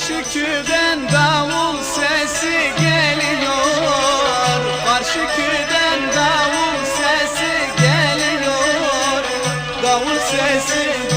Karşıköy'den davul sesi geliyor. Karşıköy'den davul sesi geliyor. Davul sesi